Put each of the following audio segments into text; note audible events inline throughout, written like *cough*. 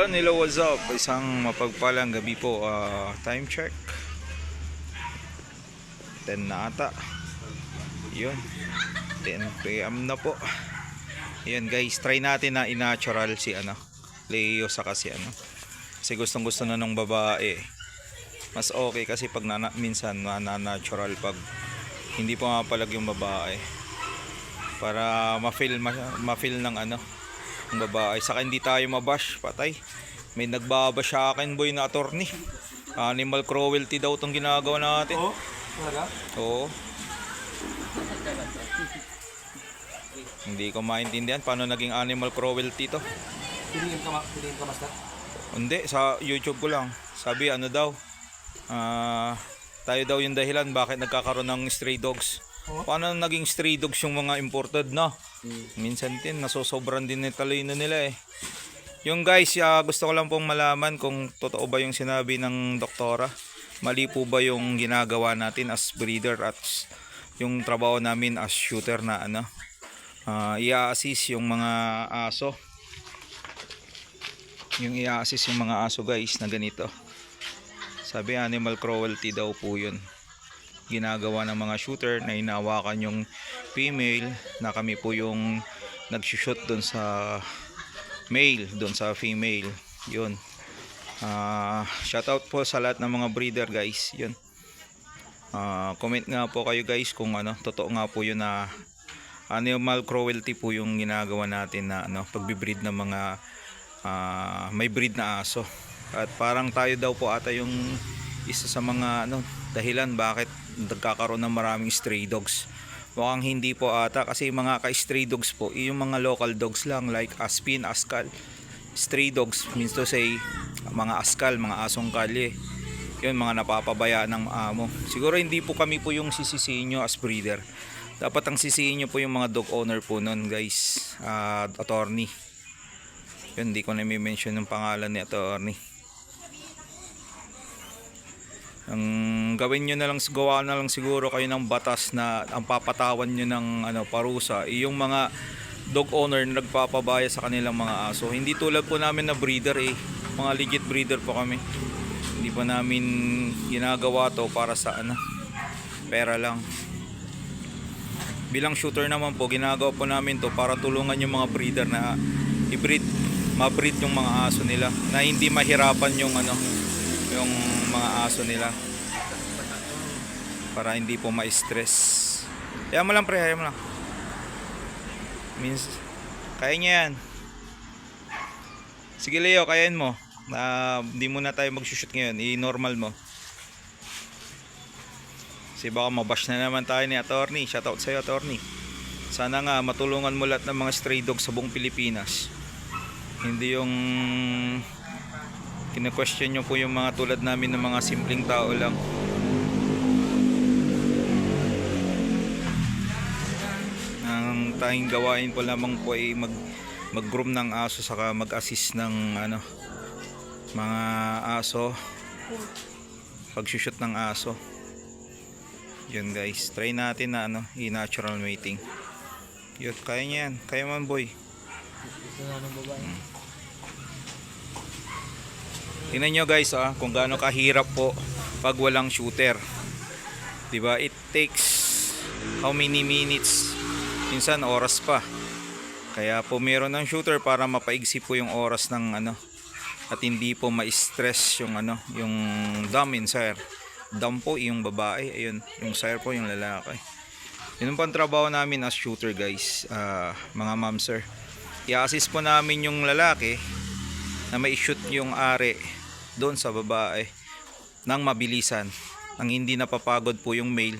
Yun, hello, what's up? Isang mapagpalang gabi po. Ah, time check. 10 na ata. Yun. 10 p.m. na po. Yun guys, try natin na i-natural si ano. Leo sa kasi ano. Kasi gustong gusto na ng babae. Mas okay kasi pag nana, minsan na, natural pag hindi pumapalag yung babae. Para ma-feel, ma- ma-feel ng ano, ng babae. Saka hindi tayo mabash, patay. May nagbabash sa akin boy na attorney. Animal cruelty daw tong ginagawa natin. Oo? Talaga? Oo. Hindi ko maintindihan paano naging animal cruelty to. Piliin ka, ma- piliin ka, master? Hindi, sa YouTube ko lang. Sabi ano daw, ah, tayo daw yung dahilan bakit nagkakaroon ng stray dogs. Oo. Paano naging stray dogs yung mga imported na? Hmm. Minsan din, nasosobran din yung talino nila eh. Yung guys, ah, gusto ko lang pong malaman kung totoo ba yung sinabi ng doktora. Mali po ba yung ginagawa natin as breeder at yung trabaho namin as shooter na ano, ah, i-assist yung mga aso. Yung i-assist yung mga aso guys na ganito. Sabi animal cruelty daw po yun ginagawa ng mga shooter na inawakan yung female na kami po yung nagsushoot doon sa male doon sa female. Yun. Ah, shout out po sa lahat ng mga breeder guys. Yun. Ah, comment nga po kayo guys kung ano totoo nga po yun na animal cruelty po yung ginagawa natin na ano pagbibreed ng mga ah, may breed na aso. At parang tayo daw po ata yung isa sa mga ano dahilan bakit nagkakaroon ng maraming stray dogs. Mukhang hindi po ata kasi mga ka-stray dogs po, yung mga local dogs lang like Aspin, Askal. Stray dogs means to say mga askal, mga asong kalye. Yun mga napapabayaan ng amo. Siguro hindi po kami po yung sisisihin nyo as breeder. Dapat ang sisihin nyo po yung mga dog owner po nun guys. Ah, attorney. Yun, hindi ko na mention yung pangalan ni attorney. Ang gawin nyo na lang gawa na lang siguro kayo ng batas na ang papatawan nyo ng ano parusa. Yung mga dog owner na nagpapabaya sa kanilang mga aso. Hindi tulad po namin na breeder eh. Mga legit breeder po kami. Hindi po namin ginagawa to para sa ano pera lang. Bilang shooter naman po ginagawa po namin to para tulungan yung mga breeder na i-breed ma-breed yung mga aso nila. Na hindi mahirapan yung ano yung mga aso nila. Para hindi po ma-stress. Kaya mo lang pre kaya mo lang. Means kaya niya yan. Sige Leo kayain mo. Na hindi muna tayo mag-shoot ngayon. I-normal mo. Kasi baka mabash na naman tayo ni attorney shoutout sa'yo attorney sana nga matulungan mo lahat ng mga stray dogs sa buong Pilipinas. Hindi yung kina-question nyo po yung mga tulad namin ng mga simpleng tao lang. Ang tanging gawain po lamang po ay mag mag-groom ng aso saka mag-assist ng ano mga aso. Pag-shoot ng aso. Yun guys. Try natin na ano i-natural mating. Yun kaya niya yan kaya man boy. Ito na ng babae. Tingnan nyo guys ah, kung gaano kahirap po pag walang shooter. 'Di ba? It takes how many minutes? Minsan oras pa. Kaya po meron ng shooter para mapaigsi po yung oras ng ano at hindi po ma-stress yung ano, yung dam in sire. Dam po yung babae, ayun, yung sire po yung lalaki. Yun ang trabaho namin as shooter guys, ah, mga ma'am sir. I-assist po namin yung lalaki na may shoot yung are doon sa babae ng mabilisan nang hindi napapagod po yung male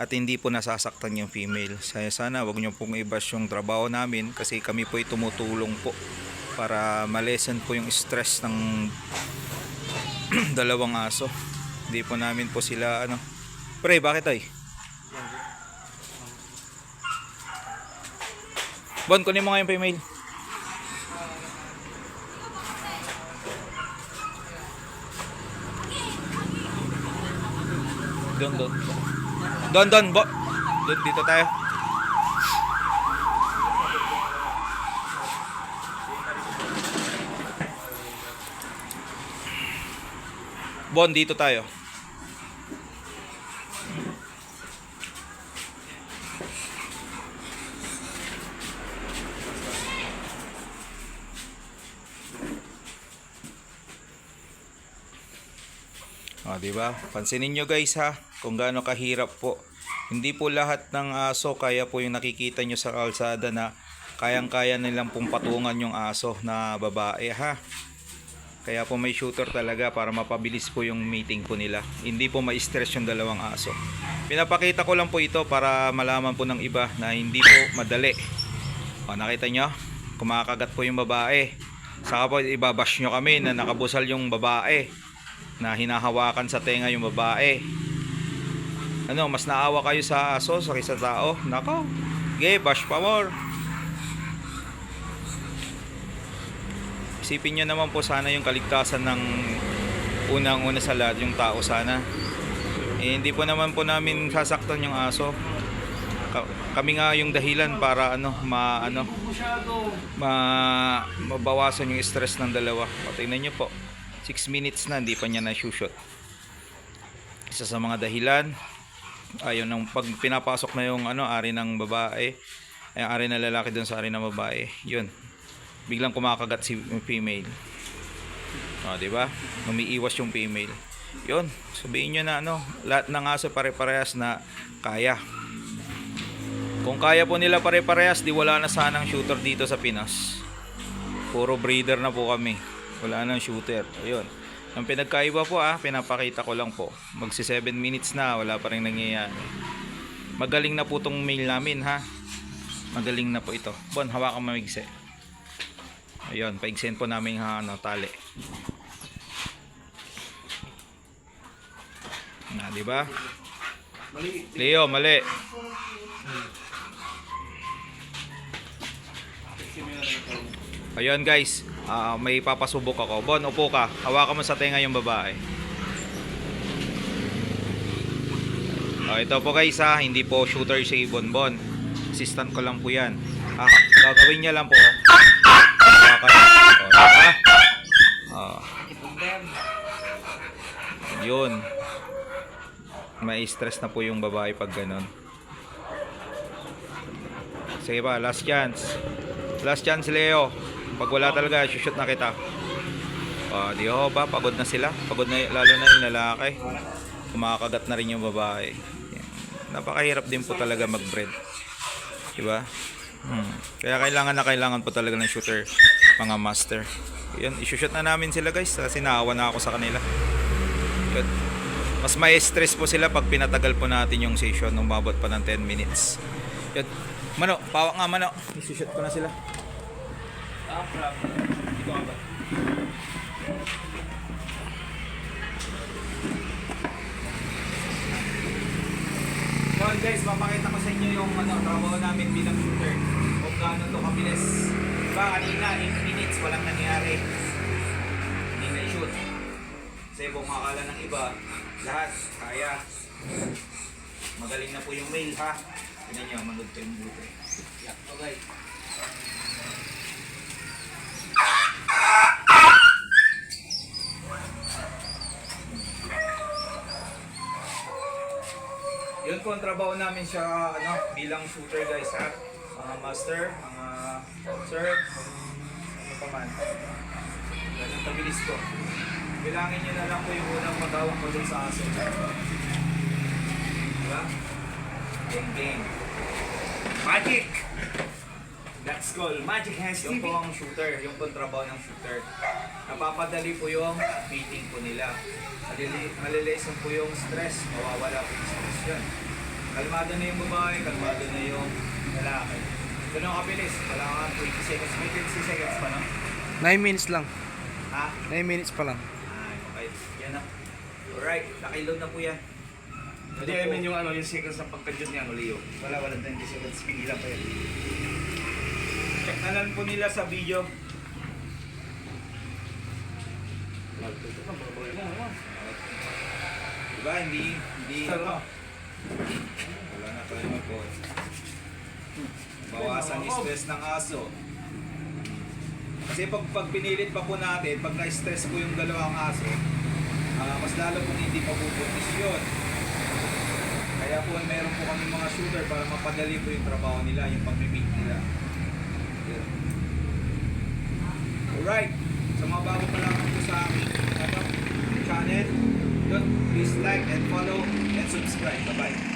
at hindi po nasasaktan yung female. Saya sana wag niyo pong i-bash yung trabaho namin kasi kami po ay tumutulong po para malesen po yung stress ng *clears throat* dalawang aso. Hindi po namin po sila ano. Pre, bakit ay? Bon, kunin mo nga yung female. Doon, doon. Doon, doon, bo. Doon, dito tayo. Bon, dito tayo. O, di ba? Pansinin nyo guys ha, kung gaano kahirap po. Hindi po lahat ng aso kaya po yung nakikita nyo sa kalsada na kayang-kaya nilang pong patungan yung aso na babae ha. Kaya po may shooter talaga para mapabilis po yung meeting po nila. Hindi po ma-stress yung dalawang aso. Pinapakita ko lang po ito para malaman po ng iba na hindi po madali. O, nakita nyo? Kumakagat po yung babae. Saka po ibabash nyo kami na nakabusal yung babae na hinahawakan sa tenga yung babae. Ano, mas naawa kayo sa aso sa kaysa tao? Nako. Okay, bash more. Isipin nyo naman po sana yung kaligtasan ng unang-una sa lahat yung tao sana. Eh, hindi po naman po namin sasaktan yung aso. Ka- kami nga yung dahilan para ano, ma ano, ma mabawasan yung stress ng dalawa. O, tingnan nyo po. 6 minutes na hindi pa niya na-shoot. Isa sa mga dahilan ayun nung pag pinapasok na yung ano ari ng babae ay ari na lalaki doon sa ari ng babae yun. Biglang kumakagat si female. O di ba? Umiiwas yung female. Yun sabihin nyo na ano lahat ng aso pare-parehas na kaya. Kung kaya po nila pare-parehas di wala na sanang shooter dito sa Pinas. Puro breeder na po kami. Wala nang shooter. Ayun ang pinagkaiba po ah, pinapakita ko lang po. Magsi 7 minutes na, wala pa rin nangyayari. Magaling na po tong mail namin ha. Magaling na po ito. Bon, hawakan mamigsi. Ayun, paigsin po namin ha, ano, tali. Na, di ba? Leo, mali. Ayun guys, ah, may papasubok ako. Bon, upo ka. Hawakan mo sa tenga yung babae. Oh, ito po guys ha, hindi po shooter si Bonbon. Assistant ko lang po yan. Ah, gagawin niya lang po. Oh, diba? Oh. Yun. May stress na po yung babae pag ganun. Sige pa, last chance. Last chance, Leo. Pag wala talaga, shoot na kita. Oh, di ho ba? Pagod na sila. Pagod na, lalo na yung lalaki. Kumakagat na rin yung babae. Napakahirap din po talaga mag-breed. Diba? Hmm. Kaya kailangan na kailangan po talaga ng shooter, mga master. Yan, isushoot na namin sila guys. Kasi naawa na ako sa kanila. Yun. Mas may stress po sila pag pinatagal po natin yung session nung mabot pa ng 10 minutes. Yun. Mano, pawak nga mano. Isushoot ko na sila. Ah, problem. Dito nga ba? Yun guys, papakita ko sa inyo yung ano, trabaho namin bilang shooter. Kung gaano to kabilis. Diba kanina, 8 minutes, walang nangyari. Hindi na shoot. Kasi kung makakala ng iba, lahat, kaya. Magaling na po yung mail ha. Tingnan nyo, manood ko yung buto. Okay. Yun po ang trabaho namin siya ano, bilang shooter guys ha. Mga master, mga sir, ano pa man. Ganun kabilis ko. Bilangin nyo na lang po yung unang magawang ko dun sa aso. Diba? Gang gang. Magic! That's called Magic Hands Yung po ang shooter, yung kontrabaho ng shooter. Napapadali po yung beating po nila. Malili- Malilesen po yung stress, mawawala po yung stress yun. Kalmado na yung babae, kalmado na yung lalaki. Ganun ang kabilis, wala nga 20 seconds, may 20 seconds pa lang. 9 minutes lang. Ha? 9 minutes pa lang. Ay, okay. Yan na. Alright, nakailog na po yan. Hindi, I mean yung ano, yung seconds sa pagka-jut niya, ano, Leo. Wala, wala 20 seconds. Pigilan pa yan. Check na lang po nila sa video. Diba? Hindi, hindi, ano. Wala na tayo po. Bawasan stress ng aso. Kasi pag, pag pinilit pa po natin, pag na-stress po yung dalawang aso, Ah, mas lalo kung hindi mabubuntis yun. Kaya po meron po kami mga shooter para mapadali po yung trabaho nila, yung pagmimig nila. Yun. Alright, sa mga bago pa lang po sa aking ano, channel, yun, please like and follow and subscribe. Bye-bye.